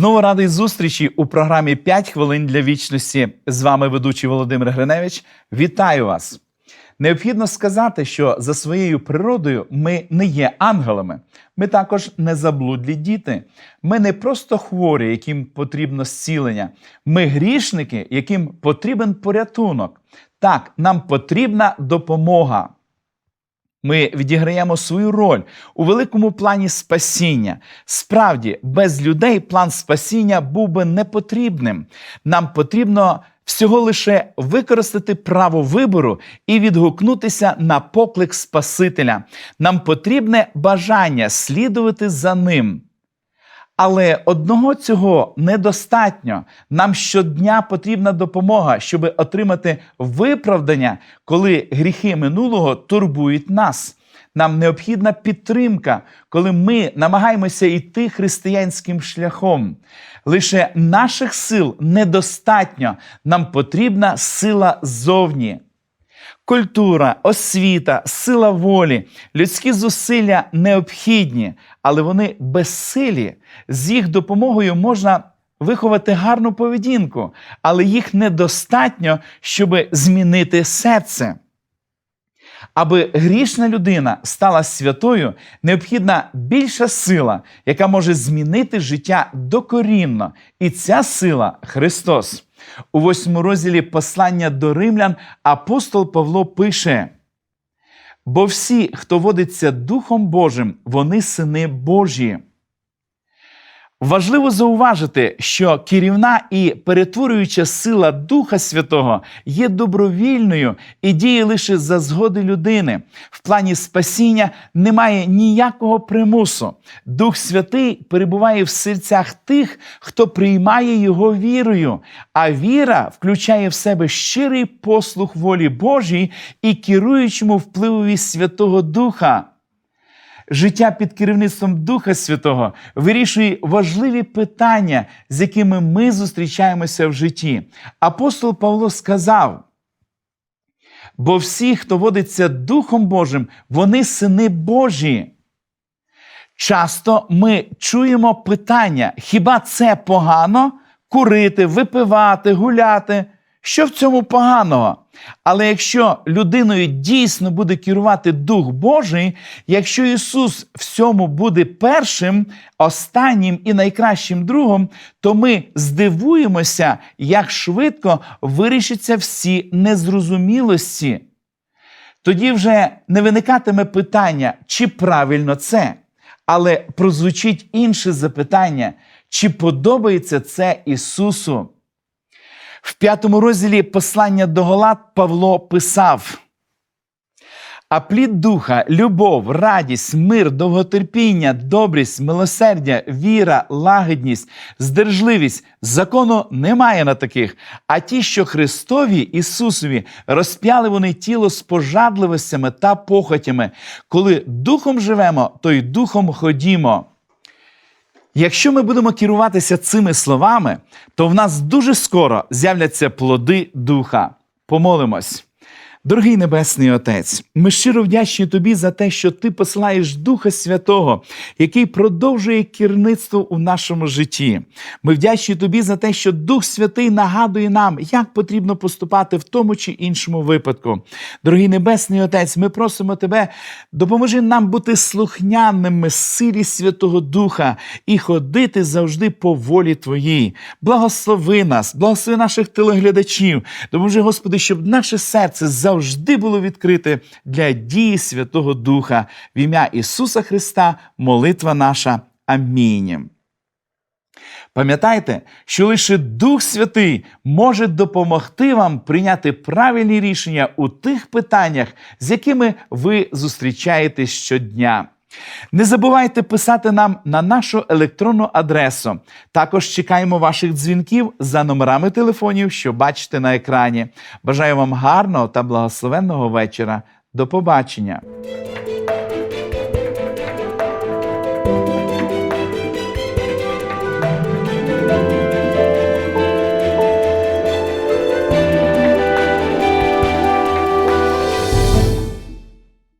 Знову радий зустрічі у програмі «5 хвилин для вічності. З вами ведучий Володимир Гриневич. Вітаю вас! Необхідно сказати, що за своєю природою ми не є ангелами. Ми також не заблудлі діти. Ми не просто хворі, яким потрібно зцілення. Ми грішники, яким потрібен порятунок. Так, нам потрібна допомога. Ми відіграємо свою роль у великому плані спасіння. Справді, без людей план спасіння був би непотрібним. Нам потрібно всього лише використати право вибору і відгукнутися на поклик Спасителя. Нам потрібне бажання слідувати за ним. Але одного цього недостатньо. Нам щодня потрібна допомога, щоб отримати виправдання, коли гріхи минулого турбують нас. Нам необхідна підтримка, коли ми намагаємося йти християнським шляхом. Лише наших сил недостатньо. Нам потрібна сила зовні. Культура, освіта, сила волі, людські зусилля необхідні, але вони безсилі. З їх допомогою можна виховати гарну поведінку, але їх недостатньо, щоб змінити серце. Аби грішна людина стала святою, необхідна більша сила, яка може змінити життя докорінно. І ця сила Христос. У восьмому розділі послання до римлян апостол Павло пише: бо всі, хто водиться Духом Божим, вони сини Божі. Важливо зауважити, що керівна і перетворююча сила Духа Святого є добровільною і діє лише за згоди людини. В плані спасіння немає ніякого примусу. Дух Святий перебуває в серцях тих, хто приймає його вірою, а віра включає в себе щирий послух волі Божій і керуючому впливові Святого Духа. Життя під керівництвом Духа Святого вирішує важливі питання, з якими ми зустрічаємося в житті. Апостол Павло сказав: бо всі, хто водиться Духом Божим, вони сини Божі. Часто ми чуємо питання: хіба це погано курити, випивати, гуляти? Що в цьому поганого? Але якщо людиною дійсно буде керувати Дух Божий, якщо Ісус всьому буде першим, останнім і найкращим другом, то ми здивуємося, як швидко вирішаться всі незрозумілості. Тоді вже не виникатиме питання, чи правильно це, але прозвучить інше запитання, чи подобається це Ісусу. В п'ятому розділі послання до Галат Павло писав: А плід духа, любов, радість, мир, довготерпіння, добрість, милосердя, віра, лагідність, здержливість закону немає на таких. А ті, що Христові Ісусові, розп'яли вони тіло з пожадливостями та похотями. Коли духом живемо, то й духом ходімо. Якщо ми будемо керуватися цими словами, то в нас дуже скоро з'являться плоди духа. Помолимось. Дорогий Небесний Отець, ми щиро вдячні Тобі за те, що Ти посилаєш Духа Святого, який продовжує керівництво у нашому житті. Ми вдячні Тобі за те, що Дух Святий нагадує нам, як потрібно поступати в тому чи іншому випадку. Дорогий Небесний Отець, ми просимо Тебе, допоможи нам бути слухняними силі Святого Духа і ходити завжди по волі Твоїй. Благослови нас, благослови наших телеглядачів. Допоможи, Господи, щоб наше серце завжди було відкрите для дії Святого Духа. В ім'я Ісуса Христа, молитва наша. Амінь. Пам'ятайте, що лише Дух Святий може допомогти вам прийняти правильні рішення у тих питаннях, з якими ви зустрічаєтесь щодня. Не забувайте писати нам на нашу електронну адресу. Також чекаємо ваших дзвінків за номерами телефонів, що бачите на екрані. Бажаю вам гарного та благословенного вечора. До побачення!